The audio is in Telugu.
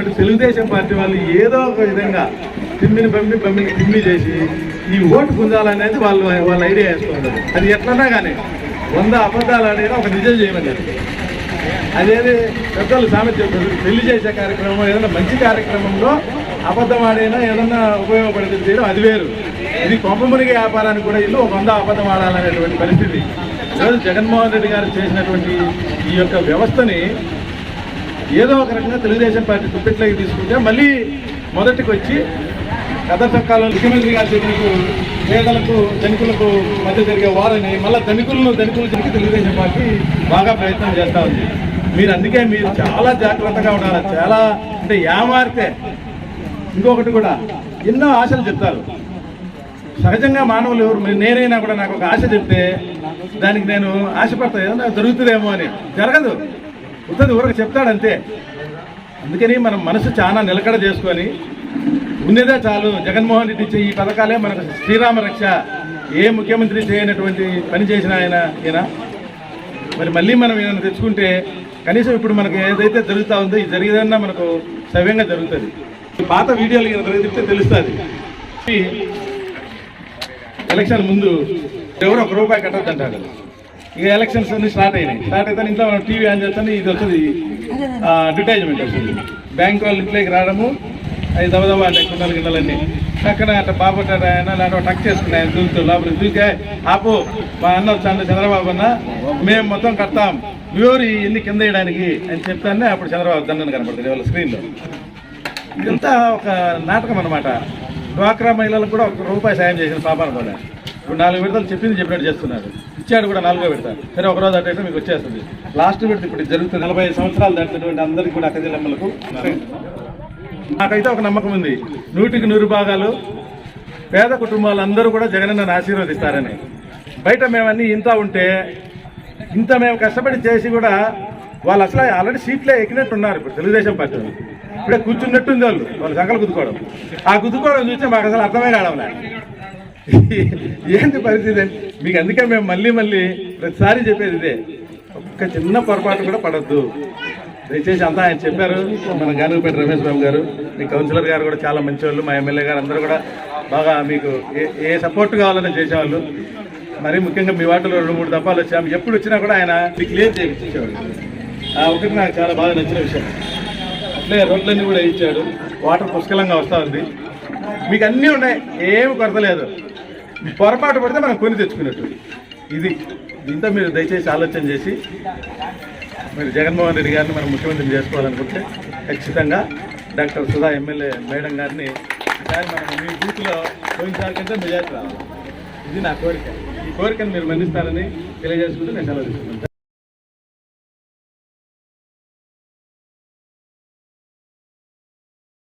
ఉన్నట్టు తెలుగుదేశం పార్టీ వాళ్ళు ఏదో ఒక విధంగా తిమ్మిని పంపి బమ్మిని తిమ్మి చేసి ఈ ఓటు పుంజాలనేది వాళ్ళు వాళ్ళ ఐడియా వేసుకున్నారు అది ఎట్లన్నా కానీ వంద అబద్ధాలు అనేది ఒక నిజం చేయమన్నారు అదేది పెద్దలు సామెత చెప్పారు పెళ్ళి చేసే కార్యక్రమం ఏదైనా మంచి కార్యక్రమంలో అబద్ధం ఆడైనా ఏదన్నా ఉపయోగపడితే చేయడం అది వేరు. ఇది కొంపమునిగే వ్యాపారానికి కూడా ఇల్లు ఒక వంద అబద్ధం ఆడాలనేటువంటి పరిస్థితి. ఈరోజు జగన్మోహన్ రెడ్డి గారు చేసినటువంటి ఈ యొక్క వ్యవస్థని ఏదో ఒక రకంగా తెలుగుదేశం పార్టీ తుప్పెట్లోకి తీసుకుంటే మళ్ళీ మొదటికి వచ్చి గత చొక్కాలో ముఖ్యమంత్రి గారు చెప్పినట్టు పేదలకు ధనికులకు మధ్య జరిగే వారని మళ్ళీ ధనికులను ధనికులు జరిగి తెలుగుదేశం పార్టీ బాగా ప్రయత్నం చేస్తూ ఉంది. మీరు అందుకే మీరు చాలా జాగ్రత్తగా ఉండాలి. చాలా అంటే ఏమారితే. ఇంకొకటి కూడా ఎన్నో ఆశలు చెప్తారు. సహజంగా మానవులు ఎవరు నేనైనా కూడా నాకు ఒక ఆశ చెప్తే దానికి నేను ఆశపడతా. ఏదైనా జరుగుతుందేమో అని. జరగదు. ఉంటుంది ఊరకు చెప్తాడంతే. అందుకని మనం మనసు చాలా నిలకడ చేసుకొని ఉన్నదే చాలు. జగన్మోహన్ రెడ్డి ఇచ్చే ఈ పథకాలే మనకు శ్రీరామ రక్ష. ఏ ముఖ్యమంత్రి చేయనటువంటి పని చేసిన ఆయన ఈయన. మరి మళ్ళీ మనం ఏమైనా తెచ్చుకుంటే కనీసం ఇప్పుడు మనకు ఏదైతే జరుగుతూ ఉందో ఇది జరిగేదన్నా మనకు సవ్యంగా జరుగుతుంది. పాత వీడియోలు ఈయన తిరిగితే తెలుస్తుంది. ఎలక్షన్ ముందు ఎవరు ఒక రూపాయి కట్టద్దు ఇక ఎలక్షన్స్ అన్ని స్టార్ట్ అయినాయి. స్టార్ట్ అయితే ఇంట్లో మనం టీవీ ఆన్ చేస్తాను ఇది వస్తుంది అడ్వర్టైజ్మెంట్ వస్తుంది. బ్యాంక్ వాళ్ళు ఇంట్లోకి రావడము అది దబదబా అంటే కుండలు గిండలన్నీ. పక్కన అట్లా బాబట్టాడు ఆయన లేకపోతే టక్ చేసుకున్నాయి ఆయన దూకుతూ లోపల దూకే ఆపు మా అన్న వచ్చాను చంద్రబాబు అన్న మేము మొత్తం కడతాం. వ్యూరి ఎన్ని కింద వేయడానికి అని చెప్తానే అప్పుడు చంద్రబాబు దండను కనపడుతుంది వాళ్ళ స్క్రీన్లో ఇదంతా ఒక నాటకం అన్నమాట. డ్వాక్రా మహిళలకు కూడా ఒక రూపాయి సాయం చేసిన పాపాను కూడా ఇప్పుడు నాలుగు విడతలు చెప్పింది చెప్పినట్టు చేస్తున్నారు. ఇచ్చాడు కూడా నాలుగో విడత. సరే ఒక రోజు మీకు వచ్చేస్తుంది. లాస్ట్ విడత ఇప్పుడు జరుగుతుంది. నలభై సంవత్సరాలు దాటినటువంటి అందరికీ కూడా అక్కజల్లమ్మలకు నాకైతే ఒక నమ్మకం ఉంది. నూటికి నూరు భాగాలు పేద కుటుంబాలందరూ కూడా జగనన్నను ఆశీర్వదిస్తారని. బయట మేమన్నీ ఇంత ఉంటే ఇంత మేము కష్టపడి చేసి కూడా వాళ్ళు అసలు ఆల్రెడీ సీట్లే ఎక్కినట్టు ఉన్నారు ఇప్పుడు తెలుగుదేశం పార్టీ ఇప్పుడే కూర్చున్నట్టుంది వాళ్ళు. వాళ్ళు సంకలు కుదుకోవడం ఆ కుదుకోవడం చూస్తే మాకు అసలు అర్థమే కావడంలే ఏంటి పరిస్థితి? మీకు అందుకే మేము మళ్ళీ మళ్ళీ ప్రతిసారి చెప్పేది ఇదే. ఒక్క చిన్న పొరపాటు కూడా పడద్దు. దయచేసి అంతా ఆయన చెప్పారు. మన గానుగుపేట రమేష్ బాబు గారు మీ కౌన్సిలర్ గారు కూడా చాలా మంచి వాళ్ళు మా ఎమ్మెల్యే గారు అందరూ కూడా బాగా మీకు ఏ ఏ సపోర్ట్ కావాలని చేసేవాళ్ళు. మరి ముఖ్యంగా మీ వాటిలో రెండు మూడు దఫాలు వచ్చాము. ఎప్పుడు వచ్చినా కూడా ఆయన క్లియర్ చేయించేవాడు ఆ ఒకటి నాకు చాలా బాగా నచ్చిన విషయం. అట్లే రోడ్లన్నీ కూడా ఇచ్చాడు వాటర్ పుష్కలంగా వస్తూ ఉంది. మీకు అన్నీ ఉన్నాయి. ఏమి కొరత లేదు. పొరపాటు పడితే మనం కొని తెచ్చుకున్నట్టు. ఇది దీంతో మీరు దయచేసి ఆలోచన చేసి మీరు జగన్మోహన్ రెడ్డి గారిని మనం ముఖ్యమంత్రిని చేసుకోవాలనుకుంటే ఖచ్చితంగా డాక్టర్ సుధా ఎమ్మెల్యే మేడం గారిని ఈసారి మనం మీ బూత్లో పోయినసారి కంటే మెజార్టీ రావాలి. ఇది నా కోరిక. ఈ కోరికను మీరు మన్నిస్తారని తెలియజేసుకుంటూ నేను సెలవు తీసుకుంటాను.